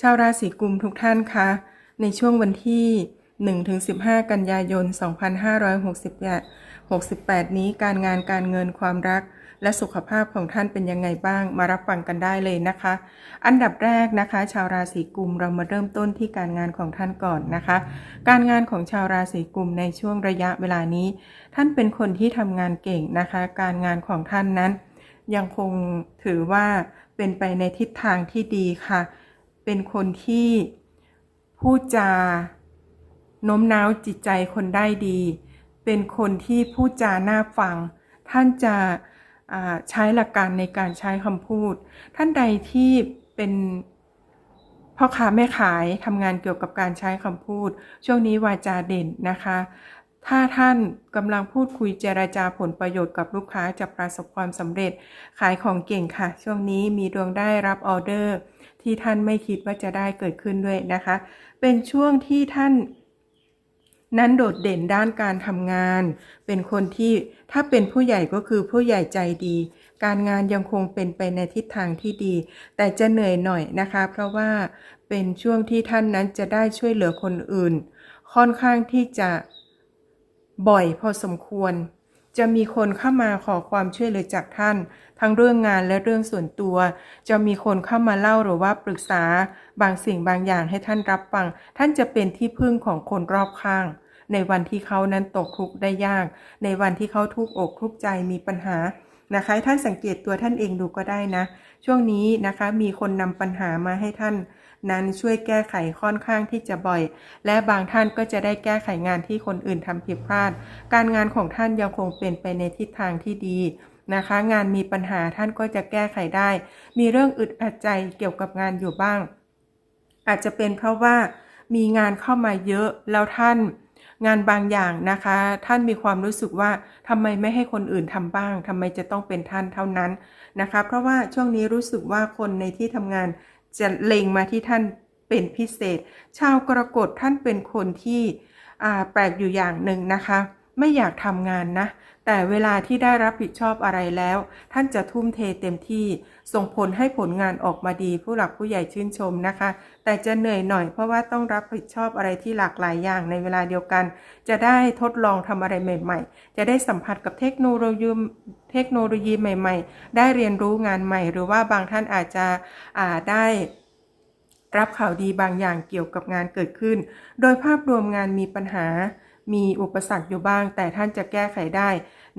ชาวราศีกุมทุกท่านคะในช่วงวันที่ 1-15 กันยายน 2568 นี้การงานการเงินความรัก และสุขภาพของท่านเป็นยังไงบ้าง มารับฟังกันได้เลยนะคะ อันดับแรกนะคะ ชาวราศีกุมเรามาเริ่มต้นที่การงานของท่านก่อนนะคะ การงานของชาวราศีกุมในช่วงระยะเวลานี้ ท่านเป็นคนที่ทำงานเก่งนะคะ การงานของท่านนั้น ยังคงถือว่าเป็นไปในทิศทางที่ดีค่ะ เป็นคนที่พูดจาโน้มน้าวจิตใจคนได้ดี เป็นคนที่พูดจาน่าฟัง ท่านจะใช้หลักการในการใช้คำพูด ท่านใดที่เป็นพ่อค้าแม่ขายทำงานเกี่ยวกับการใช้คำพูด ช่วงนี้วาจาเด่นนะคะ ถ้าท่านกำลังพูดคุยเจราจาผลประโยชน์กับลูกค้าจะประสบความสำเร็จ ขายของเก่งค่ะ ช่วงนี้มีดวงได้รับออเดอร์ ที่ท่านไม่คิดว่าจะได้เกิดขึ้นด้วยนะคะ เป็นช่วงที่ท่านนั้นโดดเด่นด้านการทำงาน เป็นคนที่ถ้าเป็นผู้ใหญ่ก็คือผู้ใหญ่ใจดี การงานยังคงเป็นไปในทิศทางที่ดี แต่จะเหนื่อยหน่อยนะคะ เพราะว่าเป็นช่วงที่ท่านนั้นจะได้ช่วยเหลือคนอื่น ค่อนข้างที่จะ บ่อยพอสมควร จะมีคนเข้ามาขอความช่วยเหลือจากท่าน ทั้งเรื่องงานและเรื่องส่วนตัว จะมีคนเข้ามาเล่าหรือว่าปรึกษา บางสิ่งบางอย่างให้ท่านรับฟัง ท่านจะเป็นที่พึ่งของคนรอบข้าง ในวันที่เขานั้นตกทุกข์ได้ยาก ในวันที่เขาทุกข์อกทุกข์ใจมีปัญหานะคะท่านสังเกตตัวท่านเองดูก็ได้นะ ช่วงนี้นะคะมีคนนำปัญหามาให้ท่าน นั้นช่วยแก้ไขค่อนข้างที่จะบ่อย และบางท่านก็จะได้แก้ไขงานที่คนอื่นทำผิดพลาด การงานของท่านยังคงเป็นไปในทิศทางที่ดีนะคะ งานมีปัญหาท่านก็จะแก้ไขได้ มีเรื่องอึดอัดใจเกี่ยวกับงานอยู่บ้าง อาจจะเป็นเพราะว่ามีงานเข้ามาเยอะแล้วท่านงานบางอย่างนะคะ ท่านมีความรู้สึกว่าทำไมไม่ให้คนอื่นทำบ้างทำไมจะต้องเป็นท่านเท่านั้นนะคะ เพราะว่าช่วงนี้รู้สึกว่าคนในที่ทำงาน จะเล็งมาที่ท่านเป็นพิเศษ ชาวกรกฎท่านเป็นคนที่แปลกอยู่อย่างหนึ่งนะคะ ไม่อยากทำงานนะ แต่เวลาที่ได้รับผิดชอบอะไรแล้ว ท่านจะทุ่มเทเต็มที่ ส่งผลให้ผลงานออกมาดีผู้หลักผู้ใหญ่ชื่นชมนะคะ แต่จะเหนื่อยหน่อยเพราะว่าต้องรับผิดชอบอะไรที่หลากหลายอย่างในเวลาเดียวกัน จะได้ทดลองทำอะไรใหม่ ๆ จะได้สัมผัสกับเทคโนโลยีเทคโนโลยีใหม่ ๆ ได้เรียนรู้งานใหม่ หรือว่าบางท่านอาจจะาได้รับข่าวดีบางอย่างเกี่ยวกับงานเกิดขึ้น โดยภาพรวมงานมีปัญหา มีอุปสรรคอยู่บ้าง แต่ท่านจะแก้ไขได้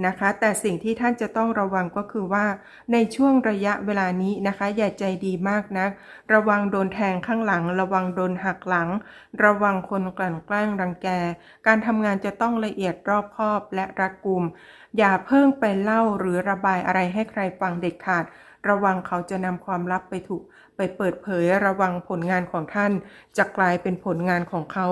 นะคะ แต่สิ่งที่ท่านจะต้องระวังก็คือว่า ในช่วงระยะเวลานี้นะคะ อย่าใจดีมากนะักระวังโดนแทงข้างหลัง ระวังโดนหักหลัง ระวังคนกลั่นแกล้งรังแก การทำงานจะต้องละเอียดรอบคอบและรัดกุม อย่าเพิ่งไปเล่าหรือระบายอะไรให้ใครฟังเด็ดขาด ระวังเขาจะนำความลับไปถูกไปเปิดเผยระวังผลงานของท่าน จะกลายเป็นผลงานของเขา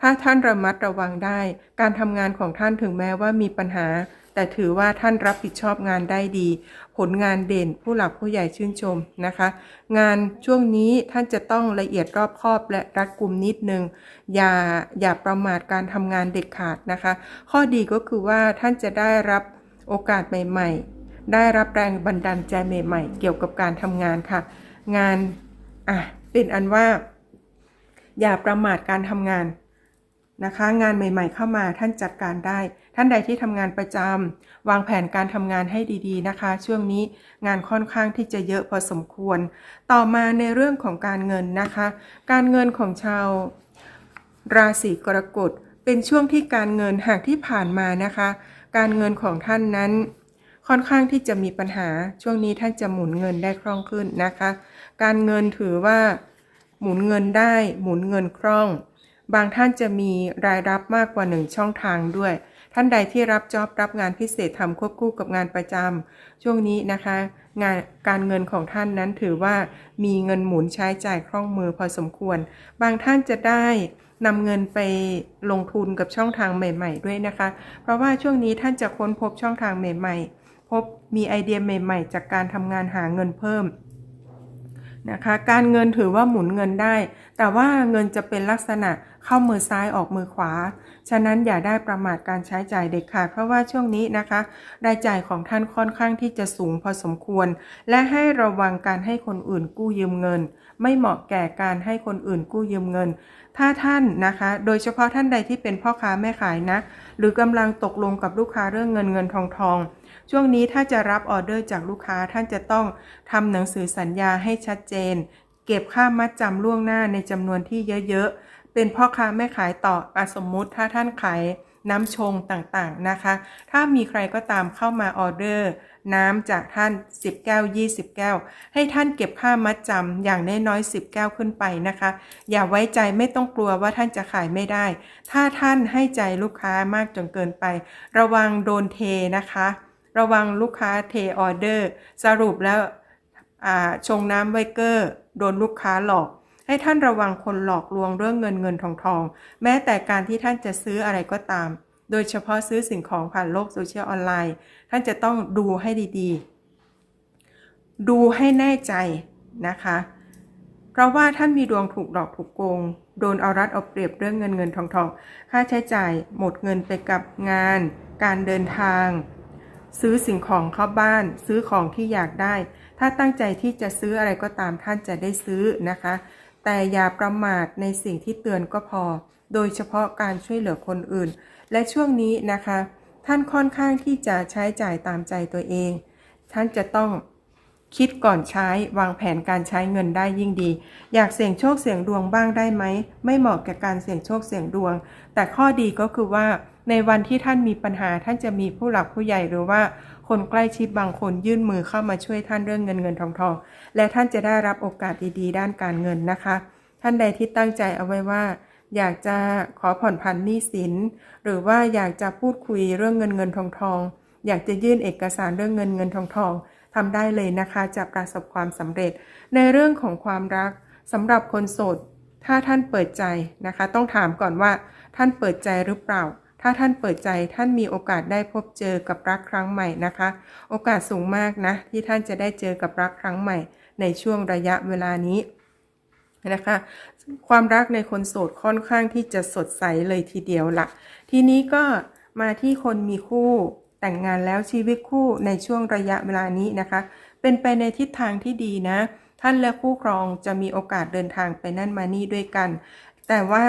ถ้าท่านระมัดระวังได้ การทำงานของท่านถึงแม้ว่ามีปัญหา แต่ถือว่าท่านรับผิดชอบงานได้ดี ผลงานเด่นผู้หลักผู้ใหญ่ชื่นชมนะคะ งานช่วงนี้ท่านจะต้องละเอียดรอบคอบและรัดกุมนิดนึง อย่าอย่าประมาทการทำงานเด็ดขาดนะคะ ข้อดีก็คือว่าท่านจะได้รับโอกาสใหม่ ๆ ได้รับแรงบันดาลใจใหม่ ๆ เกี่ยวกับการทำงานค่ะ งานอะเป็นอันว่า อย่าประมาทการทำงานนะคะ งานใหม่ ๆ เข้ามาท่านจัดการได้ท่านใดที่ทำงานประจำวางแผนการทำงานให้ดีๆนะคะ ช่วงนี้งานค่อนข้างที่จะเยอะพอสมควร ต่อมาในเรื่องของการเงินนะคะ การเงินของชาวราศีกรกฎเป็นช่วงที่การเงินหากที่ผ่านมานะคะ การเงินของท่านนั้นค่อนข้างที่จะมีปัญหาช่วงนี้ท่านจะหมุนเงินได้คล่องขึ้นนะคะ การเงินถือว่าหมุนเงินได้หมุนเงินคล่อง บางท่านจะมีรายรับมากกว่าหนึ่งช่องทางด้วย ท่านใดที่รับจ็อบรับงานพิเศษทำควบคู่กับงานประจำช่วงนี้นะคะ งานการเงินของท่านนั้นถือว่ามีเงินหมุนใช้จ่ายคล่องมือพอสมควร บางท่านจะได้นำเงินไปลงทุนกับช่องทางใหม่ ๆ ด้วยนะคะ เพราะว่าช่วงนี้ท่านจะค้นพบช่องทางใหม่ ๆ พบมีไอเดียใหม่ ๆ จากการทำงานหาเงินเพิ่มนะคะ การเงินถือว่าหมุนเงินได้ แต่ว่าเงินจะเป็นลักษณะ เข้ามือซ้ายออกมือขวา ฉะนั้นอย่าได้ประมาทการใช้จ่ายเด็ดขาดเพราะว่าช่วงนี้นะคะ รายจ่ายของท่านค่อนข้างที่จะสูงพอสมควร และให้ระวังการให้คนอื่นกู้ยืมเงิน ไม่เหมาะแก่การให้คนอื่นกู้ยืมเงิน ถ้าท่านนะคะ โดยเฉพาะท่านใดที่เป็นพ่อค้าแม่ขายนะ หรือกำลังตกลงกับลูกค้าเรื่องเงินเงินทองทองช่วงนี้ถ้าจะรับออเดอร์จากลูกค้าท่านจะต้องทำหนังสือสัญญาให้ชัดเจน เก็บค่ามัดจำล่วงหน้าในจำนวนที่เยอะๆ เป็นพ่อค้าแม่ขายต่ออสมมุติถ้าท่านขายน้ำชงต่างๆนะคะ ถ้ามีใครก็ตามเข้ามาออเดอร์ น้ำจากท่าน 10 แก้ว 20 แก้ว ให้ท่านเก็บค่ามัดจำอย่างน้อยๆ10 แก้วขึ้นไปนะคะ อย่าไว้ใจไม่ต้องกลัวว่าท่านจะขายไม่ได้ ถ้าท่านให้ใจลูกค้ามากจนเกินไป ระวังโดนเทนะคะ ระวังลูกค้าเทออเดอร์ สรุปแล้วชงน้ำไวเกอร์ โดนลูกค้าหลอก ให้ท่านระวังคนหลอกลวงเรื่องเงินเงินทองทอง แม้แต่การที่ท่านจะซื้ออะไรก็ตาม โดยเฉพาะซื้อสิ่งของผ่านโลกโซเชียลออนไลน์ ท่านจะต้องดูให้ดีๆ ดูให้แน่ใจนะคะ เพราะว่าท่านมีดวงถูกหลอกถูกโกง โดนเอารัดเอาเปรียบเรื่องเงินเงินทองทอง ค่าใช้จ่ายหมดเงินไปกับงาน การเดินทาง ซื้อสิ่งของเข้าบ้าน ซื้อของที่อยากได้ถ้าตั้งใจที่จะซื้ออะไรก็ตามท่านจะได้ซื้อนะคะ แต่อย่าประมาทในสิ่งที่เตือนก็พอ โดยเฉพาะการช่วยเหลือคนอื่น และช่วงนี้นะคะ ท่านค่อนข้างที่จะใช้จ่ายตามใจตัวเอง ท่านจะต้องคิดก่อนใช้วางแผนการใช้เงินได้ยิ่งดี อยากเสี่ยงโชคเสี่ยงดวงบ้างได้ไหม ไม่เหมาะกับการเสี่ยงโชคเสี่ยงดวง แต่ข้อดีก็คือว่า ในวันที่ท่านมีปัญหาท่านจะมีผู้หลักผู้ใหญ่หรือว่าคนใกล้ชิดบางคนยื่นมือเข้ามาช่วยท่านเรื่องเงินเงินทองทองและท่านจะได้รับโอกาสดีๆ ด้านการเงินนะคะ ท่านใดที่ตั้งใจเอาไว้ว่า อยากจะขอผ่อนผันหนี้สิน หรือว่าอยากจะพูดคุยเรื่องเงินเงินทองทองอยากจะยื่นเอกสารเรื่องเงินเงินทองทองทำได้เลยนะคะจะประสบความสำเร็จ ในเรื่องของความรักสำหรับคนโสดถ้าท่านเปิดใจนะคะ ต้องถามก่อนว่าท่านเปิดใจหรือเปล่า ถ้าท่านเปิดใจท่านมีโอกาสได้พบเจอกับรักครั้งใหม่นะคะ โอกาสสูงมากนะ ที่ท่านจะได้เจอกับรักครั้งใหม่ ในช่วงระยะเวลานี้นะคะความรักในคนโสดค่อนข้างที่จะสดใสเลยทีเดียวละทีนี้ก็มาที่คนมีคู่แต่งงานแล้วชีวิตคู่ในช่วงระยะเวลานี้นะคะ เป็นไปในทิศทางที่ดีนะ ท่านและคู่ครองจะมีโอกาสเดินทางไปนั่นมานี่ด้วยกัน แต่ว่า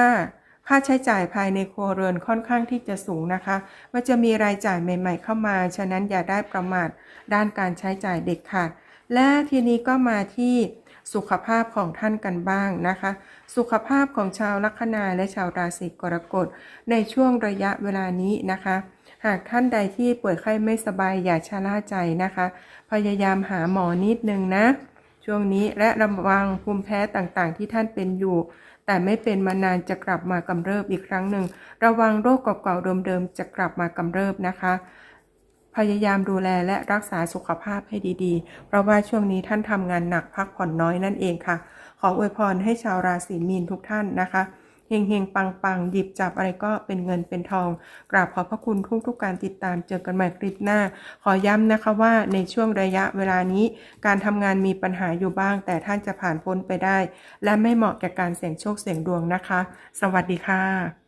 ค่าใช้จ่ายภายในครัวเรือนค่อนข้างที่จะสูงนะคะ มันจะมีรายจ่ายใหม่ ๆ เข้ามา ฉะนั้นอย่าได้ประมาทด้านการใช้จ่ายเด็ดขาด และทีนี้ก็มาที่สุขภาพของท่านกันบ้างนะคะ สุขภาพของชาวลัคนาและชาวราศีกรกฎในช่วงระยะเวลานี้นะคะ หากท่านใดที่ป่วยไข้ไม่สบายอย่าชะล่าใจนะคะ พยายามหาหมอนิดนึงนะ ช่วงนี้และระวังภูมิแพ้ต่างๆ ที่ท่านเป็นอยู่ แต่ไม่เป็นมานานจะกลับมากำเริบอีกครั้งหนึ่ง ระวังโรคเก่าๆเดิมๆจะกลับมากำเริบนะคะ พยายามดูแลและรักษาสุขภาพให้ดีๆ เพราะว่าช่วงนี้ท่านทำงานหนักพักผ่อนน้อยนั่นเองค่ะ ขออวยพรให้ชาวราศีมีนทุกท่านนะคะ เฮงเฮงปังปังหยิบจับอะไรก็เป็นเงินเป็นทอง กราบขอบพระคุณทุกทุกการติดตามเจอกันใหม่คลิปหน้า ขอย้ำนะคะว่าในช่วงระยะเวลานี้ การทำงานมีปัญหาอยู่บ้าง แต่ท่านจะผ่านพ้นไปได้ และไม่เหมาะแก่การเสี่ยงโชคเสี่ยงดวงนะคะ สวัสดีค่ะ